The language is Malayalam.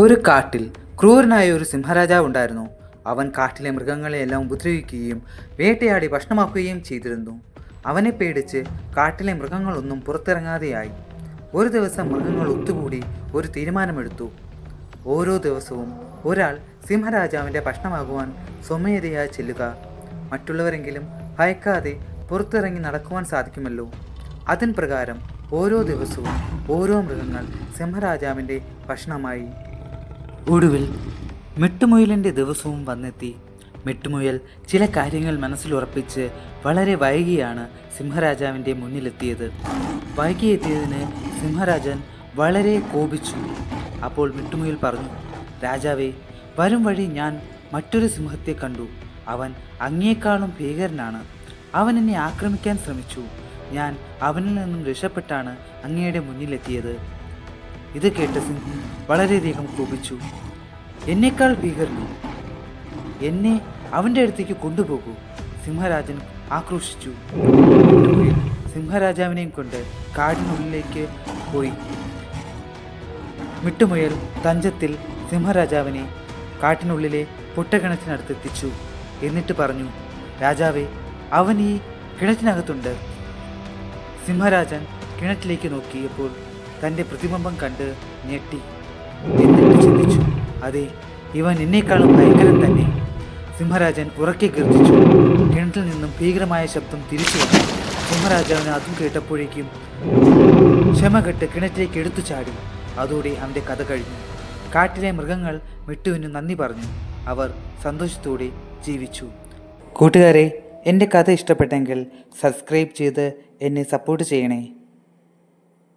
ഒരു കാട്ടിൽ ക്രൂരനായ ഒരു സിംഹരാജാവ് ഉണ്ടായിരുന്നു. അവൻ കാട്ടിലെ മൃഗങ്ങളെയെല്ലാം ഉപദ്രവിക്കുകയും വേട്ടയാടി ഭക്ഷണമാക്കുകയും ചെയ്തിരുന്നു. അവനെ പേടിച്ച് കാട്ടിലെ മൃഗങ്ങളൊന്നും പുറത്തിറങ്ങാതെയായി. ഒരു ദിവസം മൃഗങ്ങൾ ഒത്തുകൂടി ഒരു തീരുമാനമെടുത്തു. ഓരോ ദിവസവും ഒരാൾ സിംഹരാജാവിന്റെ ഭക്ഷണമാകുവാൻ സ്വമേധയായി ചെല്ലുക. മറ്റുള്ളവരെങ്കിലും ഭയക്കാതെ പുറത്തിറങ്ങി നടക്കുവാൻ സാധിക്കുമല്ലോ. അതിൻ പ്രകാരം ഓരോ ദിവസവും ഓരോ മൃഗങ്ങൾ സിംഹരാജാവിന്റെ ഭക്ഷണമായി. ഒടുവിൽ മെട്ടുമുയലിന്റെ ദിവസവും വന്നെത്തി. മെട്ടുമുയൽ ചില കാര്യങ്ങൾ മനസ്സിലുറപ്പിച്ച് വളരെ വൈകിയാണ് സിംഹരാജാവിന്റെ മുന്നിലെത്തിയത്. വൈകിയെത്തിയതിന് സിംഹരാജൻ വളരെ കോപിച്ചു. അപ്പോൾ മെട്ടുമുയൽ പറഞ്ഞു രാജാവേ വരും വഴി ഞാൻ മറ്റൊരു സിംഹത്തെ കണ്ടു. അവൻ അങ്ങേക്കാളും ഭീകരനാണ്. അവൻ എന്നെ ആക്രമിക്കാൻ ശ്രമിച്ചു. ഞാൻ അവനിൽ നിന്നും രക്ഷപ്പെട്ടാണ് അങ്ങയുടെ മുന്നിലെത്തിയത്. ഇത് കേട്ട സിംഹം വളരെയധികം കോപിച്ചു എന്നേക്കാൾ ഭീകരനോ? എന്നെ അവന്റെ അടുത്തേക്ക് കൊണ്ടുപോകൂ സിംഹരാജൻ ആക്രോശിച്ചു. സിംഹരാജാവിനെയും കൊണ്ട് കാടിനുള്ളിലേക്ക് പോയി. മിട്ടുമുയൽ തഞ്ചത്തിൽ സിംഹരാജാവിനെ കാട്ടിനുള്ളിലെ പൊട്ടകിണറ്റിനടുത്ത് എത്തിച്ചു എന്നിട്ട് പറഞ്ഞു രാജാവേ അവൻ ഈ കിണറ്റിനകത്തുണ്ട്. സിംഹരാജൻ കിണറ്റിലേക്ക് നോക്കിയപ്പോൾ തന്റെ പ്രതിബിംബം കണ്ട് ഞെട്ടി. എന്നിട്ട് ചിന്തിച്ചു അതെ ഇവൻ എന്നെക്കാളും ഭയങ്കരം തന്നെ. സിംഹരാജൻ ഉറക്കെ ഗർജിച്ചു കിണറ്റിൽ നിന്നും ഭീകരമായ ശബ്ദം തിരിച്ചു വന്നു. സിംഹരാജാവിന് അതും കേട്ടപ്പോഴേക്കും ക്ഷമകെട്ട് കിണറ്റിലേക്ക് എടുത്തു ചാടി. അതോടെ അവന്റെ കഥ കഴിഞ്ഞു. കാട്ടിലെ മൃഗങ്ങൾ മിട്ടുവിന് നന്ദി പറഞ്ഞു. അവർ സന്തോഷത്തോടെ ജീവിച്ചു. കൂട്ടുകാരെ എന്റെ കഥ ഇഷ്ടപ്പെട്ടെങ്കിൽ സബ്സ്ക്രൈബ് ചെയ്ത് എന്നെ സപ്പോർട്ട് ചെയ്യണേ.